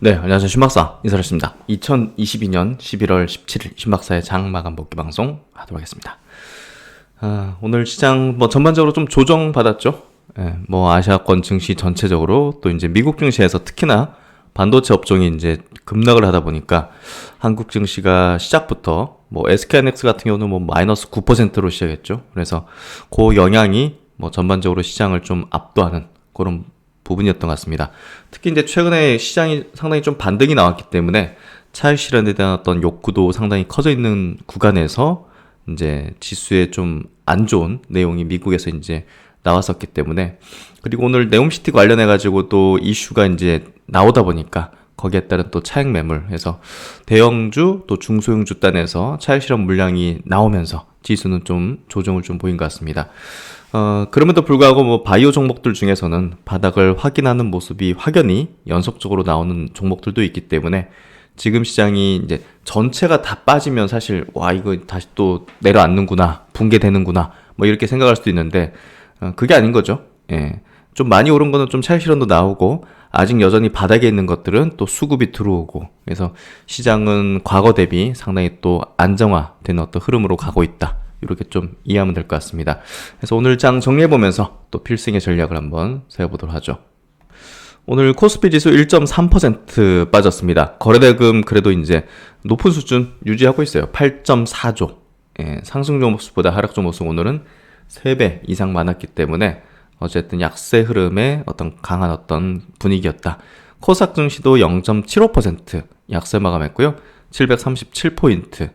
네, 안녕하세요. 신박사 인사드렸습니다. 2022년 11월 17일 신박사의 장 마감 복귀 방송 하도록 하겠습니다. 아, 오늘 시장 뭐 전반적으로 좀 조정 받았죠. 예, 뭐 아시아권 증시 전체적으로 또 이제 미국 증시에서 특히나 반도체 업종이 이제 급락을 하다 보니까 한국 증시가 시작부터 뭐 SK하이닉스 같은 경우는 뭐 마이너스 9%로 시작했죠. 그래서 그 영향이 뭐 전반적으로 시장을 좀 압도하는 그런 부분이었던 것 같습니다. 특히 이제 최근에 시장이 상당히 좀 반등이 나왔기 때문에 차익 실현에 대한 어떤 욕구도 상당히 커져 있는 구간에서 이제 지수에 좀 안 좋은 내용이 미국에서 이제 나왔었기 때문에 그리고 오늘 네옴시티 관련해 가지고 또 이슈가 이제 나오다 보니까 거기에 따른 또 차익 매물 해서 대형주 또 중소형주 단에서 차익 실현 물량이 나오면서 지수는 좀 조정을 좀 보인 것 같습니다. 어, 그럼에도 불구하고 뭐 바이오 종목들 중에서는 바닥을 확인하는 모습이 확연히 연속적으로 나오는 종목들도 있기 때문에 지금 시장이 이제 전체가 다 빠지면 사실 와 이거 다시 또 내려앉는구나 붕괴되는구나 뭐 이렇게 생각할 수도 있는데 어, 그게 아닌 거죠. 예. 좀 많이 오른 거는 좀 차익 실현도 나오고 아직 여전히 바닥에 있는 것들은 또 수급이 들어오고 그래서 시장은 과거 대비 상당히 또 안정화된 어떤 흐름으로 가고 있다. 이렇게 좀 이해하면 될 것 같습니다. 그래서 오늘 장 정리해보면서 또 필승의 전략을 한번 세워보도록 하죠. 오늘 코스피 지수 1.3% 빠졌습니다. 거래대금 그래도 이제 높은 수준 유지하고 있어요. 8.4조. 예, 상승 종목수보다 하락 종목수 오늘은 3배 이상 많았기 때문에 어쨌든 약세 흐름의 어떤 강한 어떤 분위기였다. 코스닥 증시도 0.75% 약세 마감했고요. 737포인트.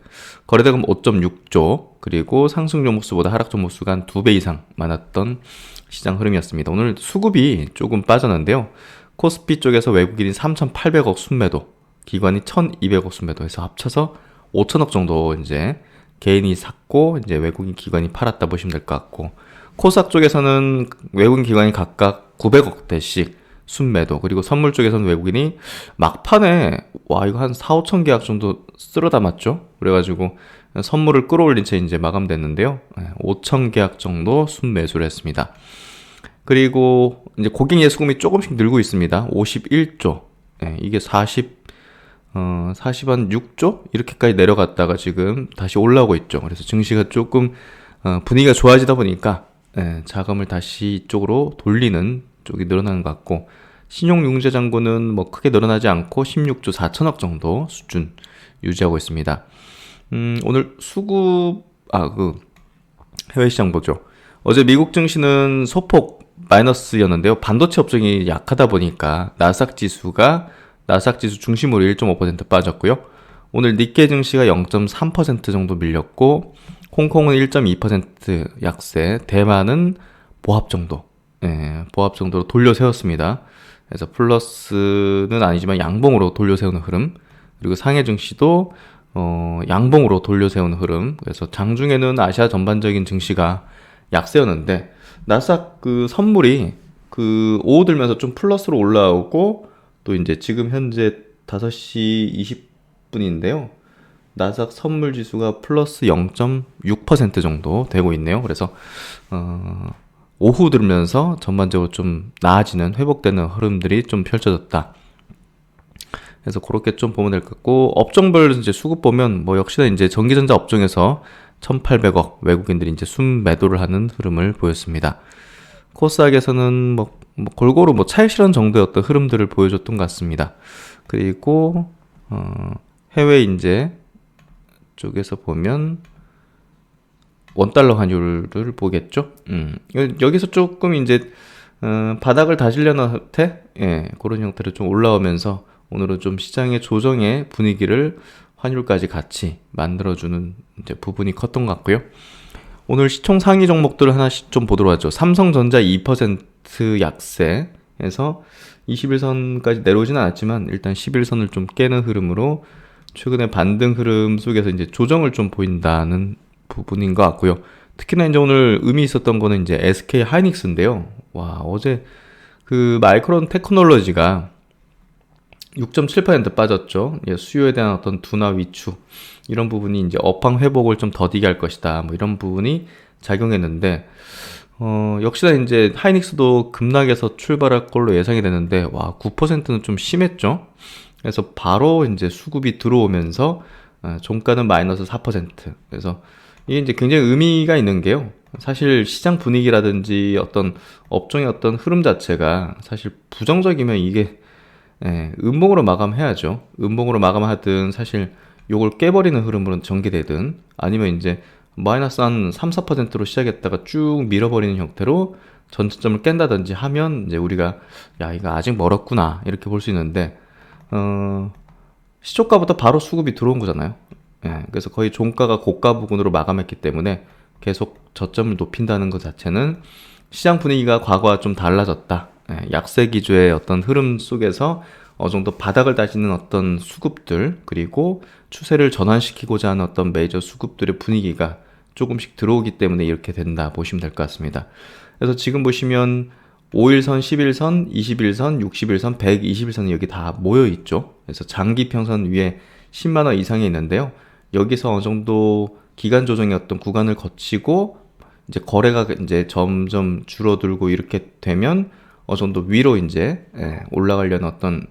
거래대금 5.6조. 그리고 상승 종목수보다 하락 종목수가 한 2배 이상 많았던 시장 흐름이었습니다. 오늘 수급이 조금 빠졌는데요. 코스피 쪽에서 외국인이 3,800억 순매도, 기관이 1,200억 순매도 해서 합쳐서 5천억 정도 이제 개인이 샀고 이제 외국인 기관이 팔았다 보시면 될 것 같고 코스닥 쪽에서는 외국인 기관이 각각 900억 대씩 순매도 그리고 선물 쪽에서는 외국인이 막판에 와 이거 한 4, 5천 계약 정도 쓸어 담았죠. 그래가지고 선물을 끌어올린 채 이제 마감됐는데요. 5천 계약 정도 순매수를 했습니다. 그리고 이제 고객 예수금이 조금씩 늘고 있습니다. 51조. 예, 이게 40, 어, 40한 6조? 이렇게까지 내려갔다가 지금 다시 올라오고 있죠. 그래서 증시가 조금, 어, 분위기가 좋아지다 보니까, 예, 자금을 다시 이쪽으로 돌리는 쪽이 늘어나는 것 같고, 신용융제 잔고는 뭐 크게 늘어나지 않고 16조 4천억 정도 수준 유지하고 있습니다. 음, 오늘 수급, 아, 그, 해외 시장 보죠. 어제 미국 증시는 소폭 마이너스였는데요. 반도체 업종이 약하다 보니까 나스닥 지수가 나스닥 지수 중심으로 1.5% 빠졌고요. 오늘 니케 증시가 0.3% 정도 밀렸고 홍콩은 1.2% 약세, 대만은 보합 정도, 예, 보합 정도로 돌려 세웠습니다. 그래서 플러스는 아니지만 양봉으로 돌려 세우는 흐름, 그리고 상해 증시도 어, 양봉으로 돌려 세우는 흐름. 그래서 장중에는 아시아 전반적인 증시가 약세였는데 나스닥 그 선물이 그 오후 들면서 좀 플러스로 올라오고 또 이제 지금 현재 5시 20분인데요. 나스닥 선물 지수가 플러스 0.6% 정도 되고 있네요. 그래서 어, 오후 들면서 전반적으로 좀 나아지는 회복되는 흐름들이 좀 펼쳐졌다. 그래서 그렇게 좀 보면 될 것 같고 업종별 이제 수급 보면 뭐 역시나 이제 전기전자 업종에서 1,800억 외국인들이 이제 순매도를 하는 흐름을 보였습니다. 코스닥에서는 뭐, 뭐 골고루 뭐 차익 실현 정도의 어떤 흐름들을 보여줬던 것 같습니다. 그리고 어, 해외 이제 쪽에서 보면 원달러 환율을 보겠죠. 음, 여기서 조금 이제 어, 바닥을 다지려는 형태, 예, 그런 형태로 좀 올라오면서 오늘은 좀 시장의 조정의 분위기를 환율까지 같이 만들어주는 부분이 컸던 것 같고요. 오늘 시총 상위 종목들을 하나씩 좀 보도록 하죠. 삼성전자 2% 약세에서 21선까지 내려오지는 않았지만 일단 11선을 좀 깨는 흐름으로 최근에 반등 흐름 속에서 이제 조정을 좀 보인다는 부분인 것 같고요. 특히나 이제 오늘 의미 있었던 거는 이제 SK 하이닉스인데요. 와, 어제 그 마이크론 테크놀로지가 6.7% 빠졌죠. 예, 수요에 대한 어떤 둔화 위축 이런 부분이 이제 업황 회복을 좀 더디게 할 것이다. 뭐 이런 부분이 작용했는데 어, 역시나 이제 하이닉스도 급락에서 출발할 걸로 예상이 되는데 와 9%는 좀 심했죠. 그래서 바로 이제 수급이 들어오면서 어, 종가는 마이너스 4%. 그래서 이게 이제 굉장히 의미가 있는 게요. 사실 시장 분위기라든지 어떤 업종의 어떤 흐름 자체가 사실 부정적이면 이게 예, 음봉으로 마감해야죠. 음봉으로 마감하든 사실 요걸 깨버리는 흐름으로 전개되든 아니면 이제 마이너스 한 3, 4%로 시작했다가 쭉 밀어버리는 형태로 전체점을 깬다든지 하면 이제 우리가 야 이거 아직 멀었구나 이렇게 볼 수 있는데 어 시초가부터 바로 수급이 들어온 거잖아요. 예, 그래서 거의 종가가 고가 부근으로 마감했기 때문에 계속 저점을 높인다는 것 자체는 시장 분위기가 과거와 좀 달라졌다. 예, 약세 기조의 어떤 흐름 속에서 어느 정도 바닥을 다지는 어떤 수급들 그리고 추세를 전환시키고자 하는 어떤 메이저 수급들의 분위기가 조금씩 들어오기 때문에 이렇게 된다 보시면 될 것 같습니다. 그래서 지금 보시면 5일선, 11선, 21선, 61선, 121선이 여기 다 모여 있죠. 그래서 장기 평선 위에 10만 원 이상이 있는데요. 여기서 어느 정도 기간 조정의 어떤 구간을 거치고 이제 거래가 이제 점점 줄어들고 이렇게 되면 어느 정도 위로 이제 예, 올라가려는 어떤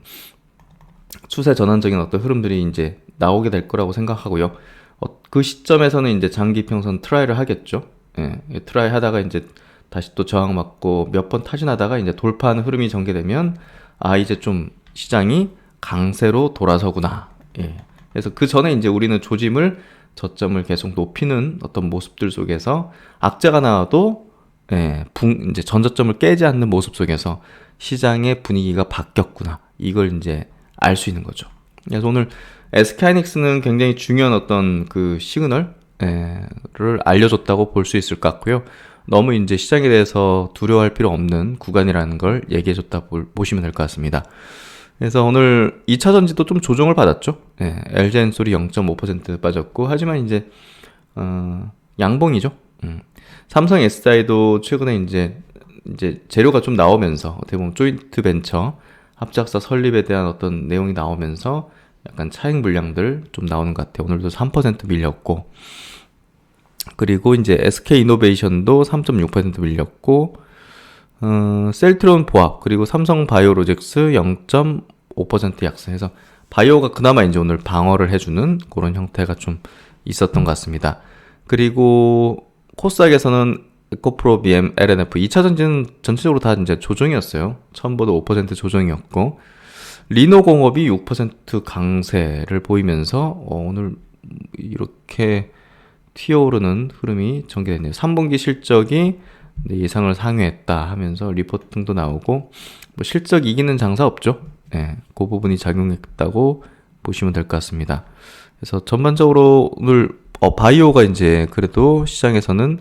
추세 전환적인 어떤 흐름들이 이제 나오게 될 거라고 생각하고요. 어, 그 시점에서는 이제 장기 평선 트라이를 하겠죠. 예, 트라이 하다가 이제 다시 또 저항 맞고 몇 번 타진하다가 이제 돌파하는 흐름이 전개되면 아 이제 좀 시장이 강세로 돌아서구나. 예. 그래서 그 전에 이제 우리는 조짐을 저점을 계속 높이는 어떤 모습들 속에서 악재가 나와도 예, 붕, 이제 전저점을 깨지 않는 모습 속에서 시장의 분위기가 바뀌었구나. 이걸 이제 알 수 있는 거죠. 그래서 오늘 SK하이닉스는 굉장히 중요한 어떤 그 시그널을 알려줬다고 볼 수 있을 것 같고요. 너무 이제 시장에 대해서 두려워할 필요 없는 구간이라는 걸 얘기해줬다 보시면 될 것 같습니다. 그래서 오늘 2차 전지도 좀 조정을 받았죠. 네, LG엔 소리 0.5% 빠졌고, 하지만 이제, 어, 양봉이죠. 음. 삼성 SDI도 최근에 이제, 이제 재료가 좀 나오면서, 어떻게 보면 조인트 벤처, 합작사 설립에 대한 어떤 내용이 나오면서 약간 차익 물량들 좀 나오는 것 같아요. 오늘도 3% 밀렸고, 그리고 이제 SK 이노베이션도 3.6% 밀렸고, 어, 셀트론 보합, 그리고 삼성 바이오로직스 0.5% 약세해서 바이오가 그나마 이제 오늘 방어를 해주는 그런 형태가 좀 있었던 것 같습니다. 그리고 코스닥에서는 에코프로 BM, LNF 2차 전지는 전체적으로 다 이제 조정이었어요. 처음보다 5% 조정이었고 리노공업이 6% 강세를 보이면서 어, 오늘 이렇게 튀어오르는 흐름이 전개됐네요. 3분기 실적이 예상을 상회했다 하면서 리포팅도 나오고 뭐 실적 이기는 장사 없죠. 예, 그 부분이 작용했다고 보시면 될 것 같습니다. 그래서 전반적으로 오늘 어, 바이오가 이제 그래도 시장에서는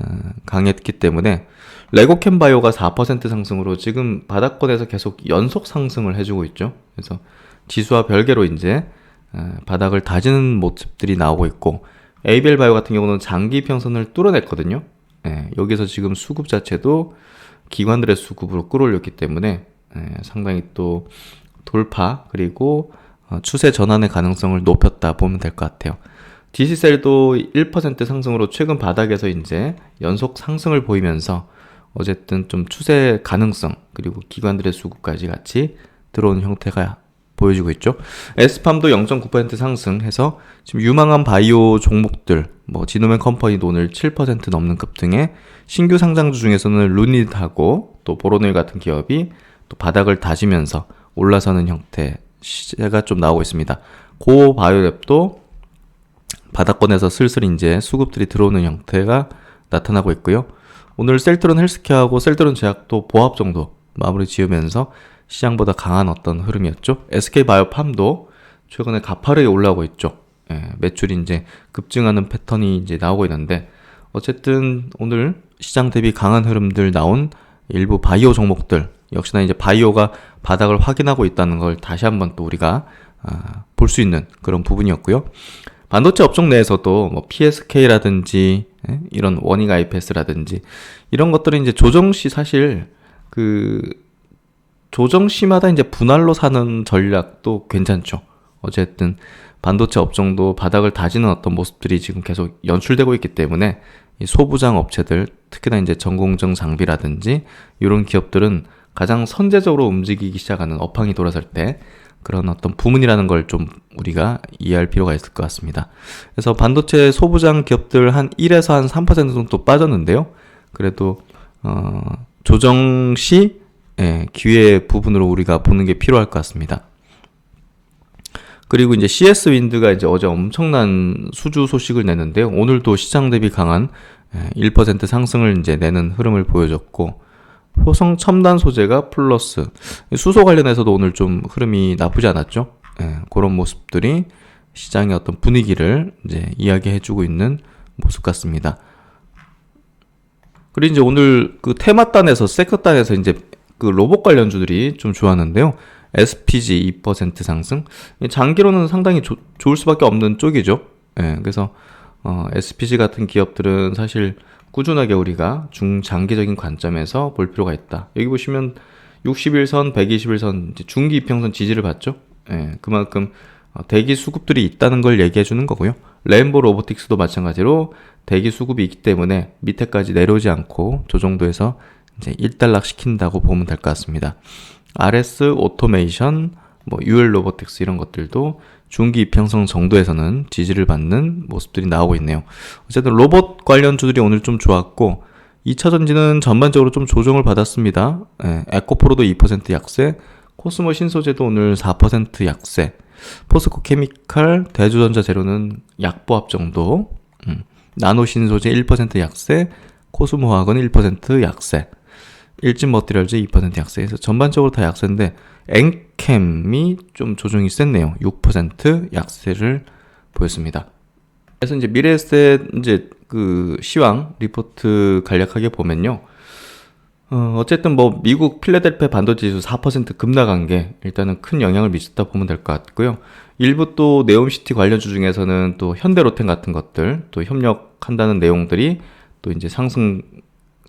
어, 강했기 때문에 레고캠 바이오가 4% 상승으로 지금 바닥권에서 계속 연속 상승을 해주고 있죠. 그래서 지수와 별개로 이제 어, 바닥을 다지는 모습들이 나오고 있고 에이벨 바이오 같은 경우는 장기 평선을 뚫어냈거든요. 예, 여기서 지금 수급 자체도 기관들의 수급으로 끌어올렸기 때문에 예, 상당히 또 돌파 그리고 어, 추세 전환의 가능성을 높였다 보면 될 것 같아요. 디지셀도 1% 상승으로 최근 바닥에서 이제 연속 상승을 보이면서 어쨌든 좀 추세 가능성 그리고 기관들의 수급까지 같이 들어오는 형태가 보여주고 있죠. 에스팜도 0.9% 상승해서 지금 유망한 바이오 종목들, 뭐 지노맨 컴퍼니도 오늘 7% 넘는 급등에 신규 상장주 중에서는 루닛하고 또 보로넬 같은 기업이 또 바닥을 다지면서 올라서는 형태 시세가 좀 나오고 있습니다. 고 바이오랩도 바닥권에서 슬슬 이제 수급들이 들어오는 형태가 나타나고 있고요. 오늘 셀트론 헬스케어하고 셀트론 제약도 보합 정도 마무리 지으면서 시장보다 강한 어떤 흐름이었죠. SK바이오팜도 최근에 가파르게 올라오고 있죠. 예, 매출이 이제 급증하는 패턴이 이제 나오고 있는데 어쨌든 오늘 시장 대비 강한 흐름들 나온 일부 바이오 종목들 역시나 이제 바이오가 바닥을 확인하고 있다는 걸 다시 한번 또 우리가 아, 볼 수 있는 그런 부분이었고요. 반도체 업종 내에서도 뭐 PSK라든지 예? 이런 원익 IPS라든지 이런 것들은 이제 조정 시 사실 그 조정 시마다 이제 분할로 사는 전략도 괜찮죠. 어쨌든 반도체 업종도 바닥을 다지는 어떤 모습들이 지금 계속 연출되고 있기 때문에 이 소부장 업체들 특히나 이제 전공정 장비라든지 이런 기업들은 가장 선제적으로 움직이기 시작하는 업황이 돌아설 때 그런 어떤 부문이라는 걸 좀 우리가 이해할 필요가 있을 것 같습니다. 그래서 반도체 소부장 기업들 한 1에서 한 3% 정도 빠졌는데요. 그래도 어, 조정 시 예, 기회 부분으로 우리가 보는 게 필요할 것 같습니다. 그리고 이제 CS 윈드가 이제 어제 엄청난 수주 소식을 냈는데요. 오늘도 시장 대비 강한 1% 예, 상승을 이제 내는 흐름을 보여줬고 효성 첨단 소재가 플러스 수소 관련해서도 오늘 좀 흐름이 나쁘지 않았죠. 예, 그런 모습들이 시장의 어떤 분위기를 이제 이야기해주고 있는 모습 같습니다. 그리고 이제 오늘 그 테마단에서 세컨단에서 이제 그 로봇 관련주들이 좀 좋았는데요. SPG 2% 상승. 장기로는 상당히 조, 좋을 수밖에 없는 쪽이죠. 예, 그래서 어, SPG 같은 기업들은 사실 꾸준하게 우리가 중장기적인 관점에서 볼 필요가 있다. 여기 보시면 61선, 121선, 중기 이평선 지지를 받죠. 예, 그만큼 어, 대기 수급들이 있다는 걸 얘기해 주는 거고요. 레인보 로보틱스도 마찬가지로 대기 수급이 있기 때문에 밑에까지 내려오지 않고 저 정도에서 이제 일단락 시킨다고 보면 될 것 같습니다. RS 오토메이션, 뭐 UL 로보틱스 이런 것들도 중기 이평성 정도에서는 지지를 받는 모습들이 나오고 있네요. 어쨌든 로봇 관련주들이 오늘 좀 좋았고 2차 전지는 전반적으로 좀 조정을 받았습니다. 예, 에코프로도 2% 약세, 코스모 신소재도 오늘 4% 약세, 포스코 케미칼, 대주전자 재료는 약보합 정도, 음, 나노 신소재 1% 약세, 코스모 화학은 1% 약세, 일진 머티리얼즈 2% 약세해서 전반적으로 다 약세인데 엔캠이 좀 조정이 셌네요. 6% 약세를 보였습니다. 그래서 이제 미래에셋 이제 그 시황 리포트 간략하게 보면요. 어, 어쨌든 뭐 미국 필라델피아 반도체 지수 4% 급락한 게 일단은 큰 영향을 미쳤다 보면 될 것 같고요. 일부 또 네옴시티 관련주 중에서는 또 현대로템 같은 것들 또 협력한다는 내용들이 또 이제 상승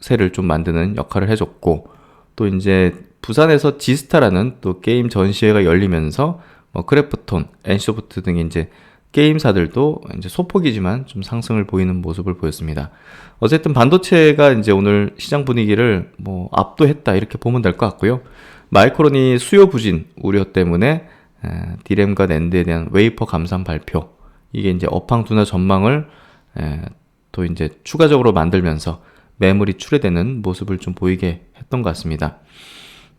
세를 좀 만드는 역할을 해줬고 또 이제 부산에서 지스타라는 또 게임 전시회가 열리면서 뭐 크래프톤, 엔소프트 등의 이제 게임사들도 이제 소폭이지만 좀 상승을 보이는 모습을 보였습니다. 어쨌든 반도체가 이제 오늘 시장 분위기를 뭐 압도했다 이렇게 보면 될 것 같고요. 마이크론이 수요 부진 우려 때문에 디램과 낸드에 대한 웨이퍼 감산 발표 이게 이제 업황 둔화 전망을 또 이제 추가적으로 만들면서 매물이 출회되는 모습을 좀 보이게 했던 것 같습니다.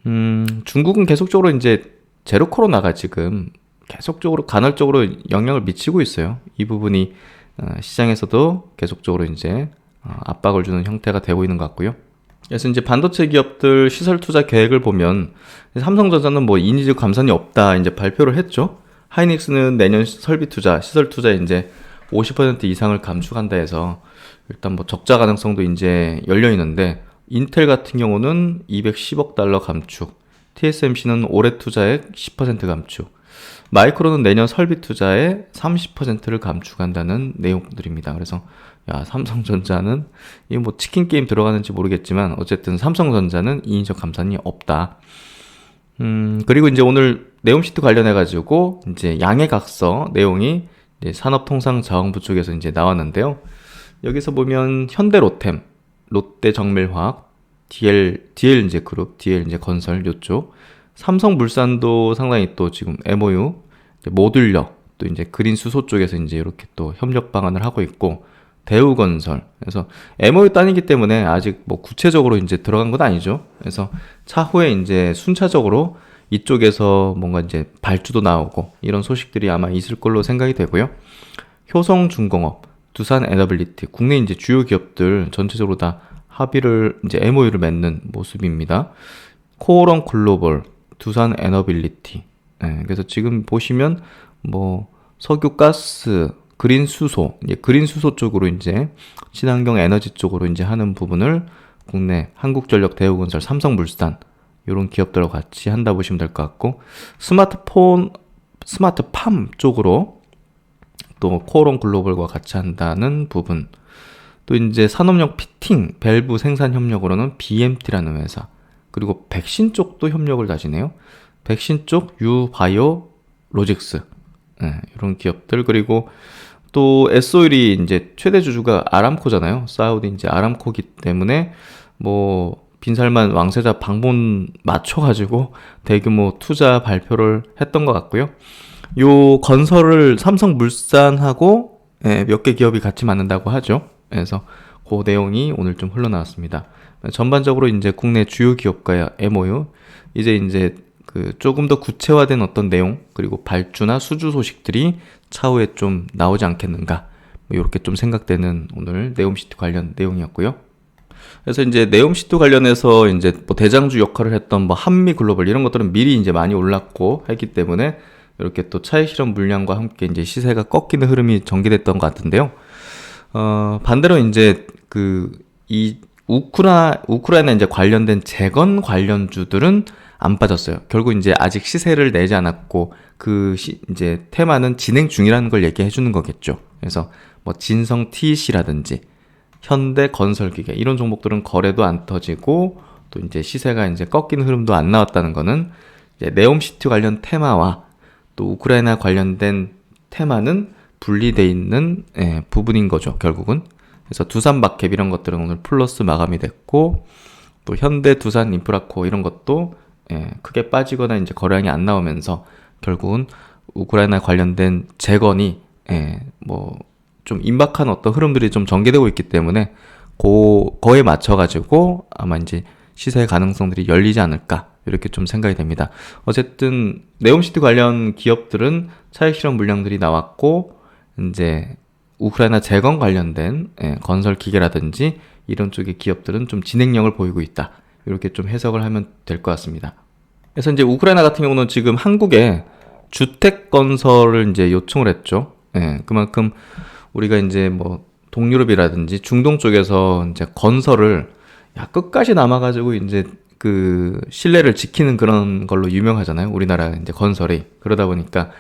음, 중국은 계속적으로 이제 제로 코로나가 지금 계속적으로 간헐적으로 영향을 미치고 있어요. 이 부분이 어, 시장에서도 계속적으로 이제 어, 압박을 주는 형태가 되고 있는 것 같고요. 그래서 이제 반도체 기업들 시설 투자 계획을 보면 삼성전자는 뭐 인지적 감산이 없다 이제 발표를 했죠. 하이닉스는 내년 설비 투자, 시설 투자 이제 50% 이상을 감축한다 해서 일단 뭐 적자 가능성도 이제 열려 있는데 인텔 같은 경우는 210억 달러 감축, TSMC는 올해 투자액 10% 감축, 마이크로는 내년 설비 투자의 30%를 감축한다는 내용들입니다. 그래서 야 삼성전자는 이게 뭐 치킨 게임 들어가는지 모르겠지만 어쨌든 삼성전자는 인위적 감산이 없다. 음 그리고 이제 오늘 네옴시트 관련해 가지고 이제 양해각서 내용이 이제 산업통상자원부 쪽에서 이제 나왔는데요. 여기서 보면 현대로템, 롯데정밀화학, DL, DL 이제 그룹, DL 이제 건설 요쪽, 삼성물산도 상당히 또 지금 MOU, 모듈러, 또 이제 그린 수소 쪽에서 이제 이렇게 또 협력 방안을 하고 있고, 대우건설. 그래서 MOU 단이기 때문에 아직 뭐 구체적으로 이제 들어간 건 아니죠. 그래서 차후에 이제 순차적으로 이쪽에서 뭔가 이제 발주도 나오고 이런 소식들이 아마 있을 걸로 생각이 되고요. 효성중공업, 두산 에너빌리티, 국내 이제 주요 기업들 전체적으로 다 합의를 이제 MOU를 맺는 모습입니다. 코어런 글로벌, 두산 에너빌리티. 네, 그래서 지금 보시면 뭐 석유, 가스, 그린 수소, 그린 수소 쪽으로 이제 친환경 에너지 쪽으로 이제 하는 부분을 국내 한국전력, 대우건설, 삼성물산 이런 기업들하고 같이 한다 보시면 될 것 같고 스마트폰, 스마트팜 쪽으로 또 코오롱 글로벌과 같이 한다는 부분. 또 이제 산업용 피팅, 밸브 생산 협력으로는 BMT라는 회사. 그리고 백신 쪽도 협력을 다시네요. 백신 쪽 유바이오 로직스. 네, 이런 기업들. 그리고 또 S-오일이 이제 최대 주주가 아람코잖아요. 사우디 이제 아람코기 때문에 뭐 빈살만 왕세자 방문 맞춰가지고 대규모 투자 발표를 했던 것 같고요. 요 건설을 삼성물산하고 예, 몇개 기업이 같이 만든다고 하죠. 그래서 그 내용이 오늘 좀 흘러나왔습니다. 전반적으로 이제 국내 주요 기업과의 MOU 이제 이제 그 조금 더 구체화된 어떤 내용 그리고 발주나 수주 소식들이 차후에 좀 나오지 않겠는가 뭐 이렇게 좀 생각되는 오늘 네옴시티 관련 내용이었고요. 그래서 이제 네옴시티 관련해서 이제 뭐 대장주 역할을 했던 뭐 한미 글로벌 이런 것들은 미리 이제 많이 올랐고 했기 때문에 이렇게 또 차익 실험 물량과 함께 이제 시세가 꺾이는 흐름이 전개됐던 것 같은데요. 어, 반대로 이제 그 이 우크라 우크라이나 이제 관련된 재건 관련주들은 안 빠졌어요. 결국 이제 아직 시세를 내지 않았고 그 시, 이제 테마는 진행 중이라는 걸 얘기해 주는 거겠죠. 그래서 뭐 진성 TC라든지 현대 건설기계 이런 종목들은 거래도 안 터지고 또 이제 시세가 이제 꺾이는 흐름도 안 나왔다는 거는 네옴시티 관련 테마와 또 우크라이나 관련된 테마는 분리돼 있는 예, 부분인 거죠. 결국은 그래서 두산 마켓 이런 것들은 오늘 플러스 마감이 됐고 또 현대 두산 인프라코 이런 것도 예, 크게 빠지거나 이제 거래량이 안 나오면서 결국은 우크라이나 관련된 재건이 예, 뭐 좀 임박한 어떤 흐름들이 좀 전개되고 있기 때문에 고 거에 맞춰 가지고 아마 이제 시세 가능성들이 열리지 않을까 이렇게 좀 생각이 됩니다. 어쨌든 네옴시티 관련 기업들은 차익 실험 물량들이 나왔고 이제 우크라이나 재건 관련된 예, 건설 기계라든지 이런 쪽의 기업들은 좀 진행력을 보이고 있다. 이렇게 좀 해석을 하면 될 것 같습니다. 그래서 이제 우크라이나 같은 경우는 지금 한국에 주택 건설을 이제 요청을 했죠. 예, 그만큼 우리가 이제 뭐 동유럽이라든지 중동 쪽에서 이제 건설을 야 끝까지 남아가지고 이제 그 신뢰를 지키는 그런 걸로 유명하잖아요. 우리나라 이제 건설이 그러다 보니까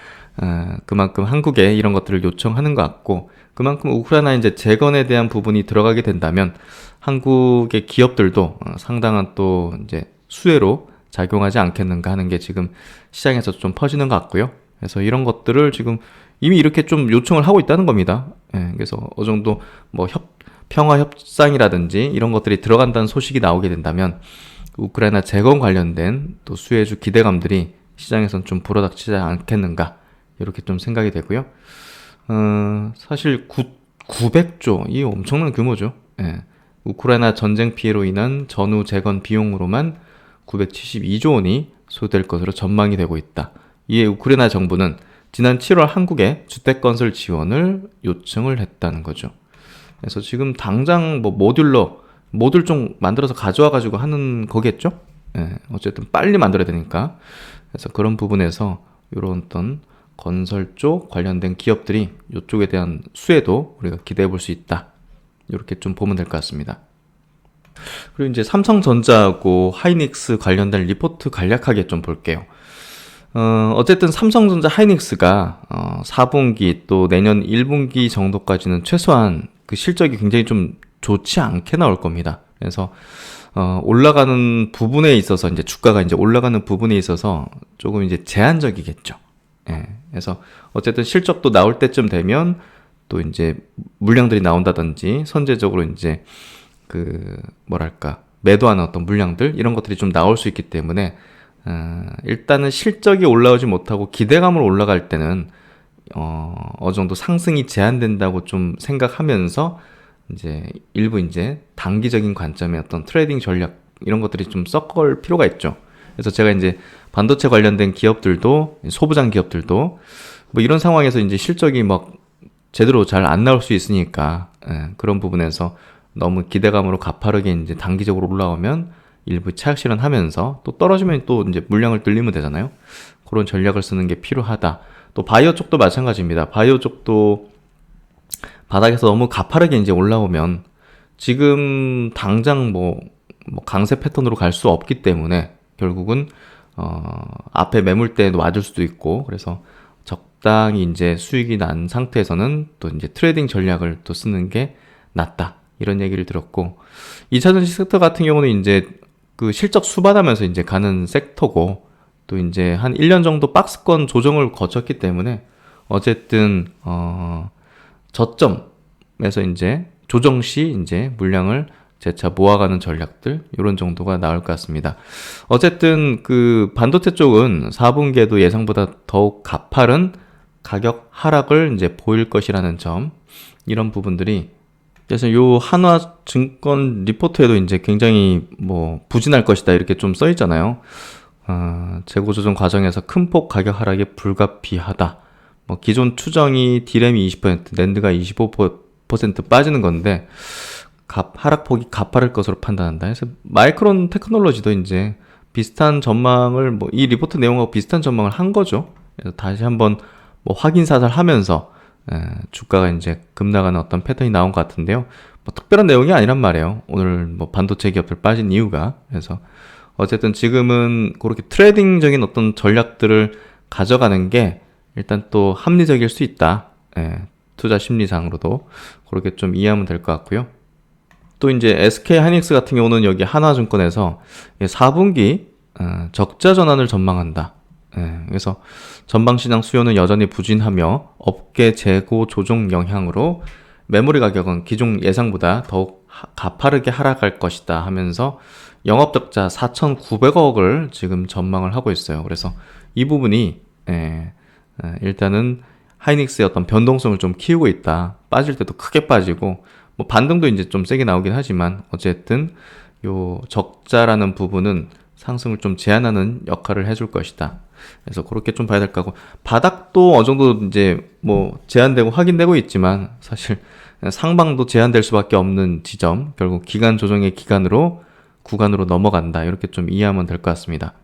어, 그만큼 한국에 이런 것들을 요청하는 것 같고 그만큼 우크라이나 이제 재건에 대한 부분이 들어가게 된다면 한국의 기업들도 어, 상당한 또 이제 수혜로 작용하지 않겠는가 하는 게 지금 시장에서 좀 퍼지는 것 같고요. 그래서 이런 것들을 지금 이미 이렇게 좀 요청을 하고 있다는 겁니다. 예, 그래서 어느 정도 뭐 협, 평화 협상이라든지 이런 것들이 들어간다는 소식이 나오게 된다면 우크라이나 재건 관련된 또 수혜주 기대감들이 시장에선 좀 불어닥치지 않겠는가 이렇게 좀 생각이 되고요. 어, 사실 9, 900조 이 엄청난 규모죠. 예. 우크라이나 전쟁 피해로 인한 전후 재건 비용으로만 972조 원이 소요될 것으로 전망이 되고 있다. 이에 우크라이나 정부는 지난 7월 한국에 주택 건설 지원을 요청을 했다는 거죠. 그래서 지금 당장 뭐 모듈러 모듈 좀 만들어서 가져와 가지고 하는 거겠죠? 예, 어쨌든 빨리 만들어야 되니까. 그래서 그런 부분에서 이런 어떤 건설 쪽 관련된 기업들이 이쪽에 대한 수혜도 우리가 기대해 볼 수 있다. 이렇게 좀 보면 될 것 같습니다. 그리고 이제 삼성전자하고 하이닉스 관련된 리포트 간략하게 좀 볼게요. 어, 어쨌든 삼성전자 하이닉스가 어, 4분기 또 내년 1분기 정도까지는 최소한 그 실적이 굉장히 좀 좋지 않게 나올 겁니다. 그래서 어, 올라가는 부분에 있어서 이제 주가가 이제 올라가는 부분에 있어서 조금 이제 제한적이겠죠. 예. 그래서 어쨌든 실적도 나올 때쯤 되면 또 이제 물량들이 나온다든지 선제적으로 이제 그 뭐랄까 매도하는 어떤 물량들 이런 것들이 좀 나올 수 있기 때문에 어, 일단은 실적이 올라오지 못하고 기대감으로 올라갈 때는 어, 어느 정도 상승이 제한된다고 좀 생각하면서 이제 일부 이제 단기적인 관점의 어떤 트레이딩 전략 이런 것들이 좀 섞을 필요가 있죠. 그래서 제가 이제 반도체 관련된 기업들도 소부장 기업들도 뭐 이런 상황에서 이제 실적이 막 제대로 잘 안 나올 수 있으니까 예, 그런 부분에서 너무 기대감으로 가파르게 이제 단기적으로 올라오면 일부 차익 실현하면서 또 떨어지면 또 이제 물량을 늘리면 되잖아요. 그런 전략을 쓰는 게 필요하다. 또 바이오 쪽도 마찬가지입니다. 바이오 쪽도 바닥에서 너무 가파르게 이제 올라오면 지금 당장 뭐, 뭐 강세 패턴으로 갈 수 없기 때문에 결국은 어, 앞에 매물대에 맞을 수도 있고 그래서 적당히 이제 수익이 난 상태에서는 또 이제 트레이딩 전략을 또 쓰는 게 낫다. 이런 얘기를 들었고 2차 전지 섹터 같은 경우는 이제 그 실적 수반하면서 이제 가는 섹터고 또 이제 한 1년 정도 박스권 조정을 거쳤기 때문에 어쨌든 어 저점에서 이제 조정 시 이제 물량을 재차 모아가는 전략들 이런 정도가 나올 것 같습니다. 어쨌든 그 반도체 쪽은 4분기에도 예상보다 더욱 가파른 가격 하락을 이제 보일 것이라는 점 이런 부분들이 그래서 요 한화 증권 리포트에도 이제 굉장히 뭐 부진할 것이다 이렇게 좀 써 있잖아요. 어, 재고 조정 과정에서 큰 폭 가격 하락이 불가피하다. 뭐 기존 추정이 디램이 20%, 랜드가 25% 빠지는 건데 값 하락폭이 가파를 것으로 판단한다. 그래서 마이크론 테크놀로지도 이제 비슷한 전망을 뭐 이 리포트 내용하고 비슷한 전망을 한 거죠. 그래서 다시 한번 뭐 확인 사살하면서 에, 주가가 이제 급나가는 어떤 패턴이 나온 것 같은데요. 뭐 특별한 내용이 아니란 말이에요. 오늘 뭐 반도체 기업들 빠진 이유가 그래서 어쨌든 지금은 그렇게 트레이딩적인 어떤 전략들을 가져가는 게 일단 또 합리적일 수 있다. 예, 투자 심리상으로도 그렇게 좀 이해하면 될 것 같고요. 또 이제 SK 하이닉스 같은 경우는 여기 하나증권에서 4분기 어, 적자 전환을 전망한다. 예, 그래서 전방시장 수요는 여전히 부진하며 업계 재고 조정 영향으로 메모리 가격은 기존 예상보다 더욱 하- 가파르게 하락할 것이다 하면서 영업적자 4,900억을 지금 전망을 하고 있어요. 그래서 이 부분이 예, 예, 일단은 하이닉스의 어떤 변동성을 좀 키우고 있다. 빠질 때도 크게 빠지고 뭐 반등도 이제 좀 세게 나오긴 하지만 어쨌든 요 적자라는 부분은 상승을 좀 제한하는 역할을 해줄 것이다. 그래서 그렇게 좀 봐야 될 거고 바닥도 어느 정도 이제 뭐 제한되고 확인되고 있지만 사실 상방도 제한될 수밖에 없는 지점 결국 기간 조정의 기간으로 구간으로 넘어간다. 이렇게 좀 이해하면 될 것 같습니다.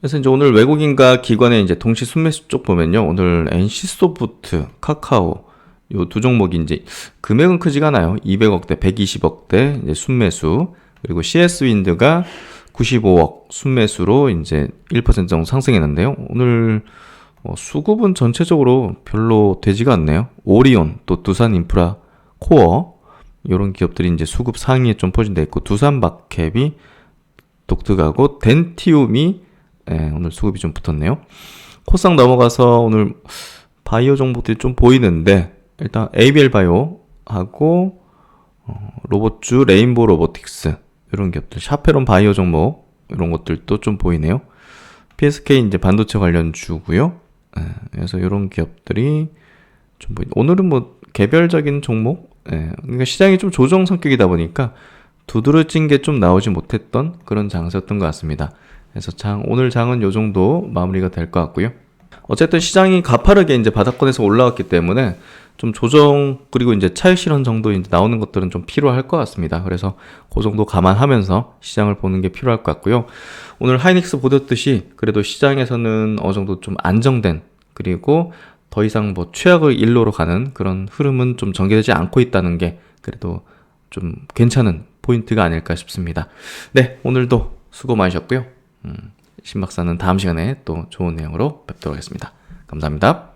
그래서 이제 오늘 외국인과 기관의 이제 동시 순매수 쪽 보면요. 오늘 NC소프트, 카카오 요 두 종목이 이제 금액은 크지가 않아요. 200억대, 120억대 이제 순매수. 그리고 CS 윈드가 95억 순매수로 이제 1% 정도 상승했는데요. 오늘 어, 수급은 전체적으로 별로 되지가 않네요. 오리온, 또 두산 인프라, 코어 이런 기업들이 이제 수급 상위에 좀 포진돼 있고 두산 마켓이 독특하고 덴티움이 예, 오늘 수급이 좀 붙었네요. 코상 넘어가서 오늘 바이오 정보들이 좀 보이는데 일단 ABL 바이오하고 어, 로봇주 레인보우 로보틱스 이런 기업들 샤페론 바이오 종목 이런 것들도 좀 보이네요. PSK 이제 반도체 관련 주고요. 예, 그래서 이런 기업들이 좀 보이. 오늘은 뭐 개별적인 종목, 예, 그러니까 시장이 좀 조정 성격이다 보니까 두드러진 게 좀 나오지 못했던 그런 장세였던 것 같습니다. 그래서 장 오늘 장은 요 정도 마무리가 될 것 같고요. 어쨌든 시장이 가파르게 이제 바닥권에서 올라왔기 때문에 좀 조정 그리고 이제 차익 실현 정도 이제 나오는 것들은 좀 필요할 것 같습니다. 그래서 그 정도 감안하면서 시장을 보는 게 필요할 것 같고요. 오늘 하이닉스 보셨듯이 그래도 시장에서는 어느 정도 좀 안정된 그리고 더 이상 뭐 최악의 일로로 가는 그런 흐름은 좀 전개되지 않고 있다는 게 그래도 좀 괜찮은 포인트가 아닐까 싶습니다. 네, 오늘도 수고 많으셨고요. 음, 신박사는 다음 시간에 또 좋은 내용으로 뵙도록 하겠습니다. 감사합니다.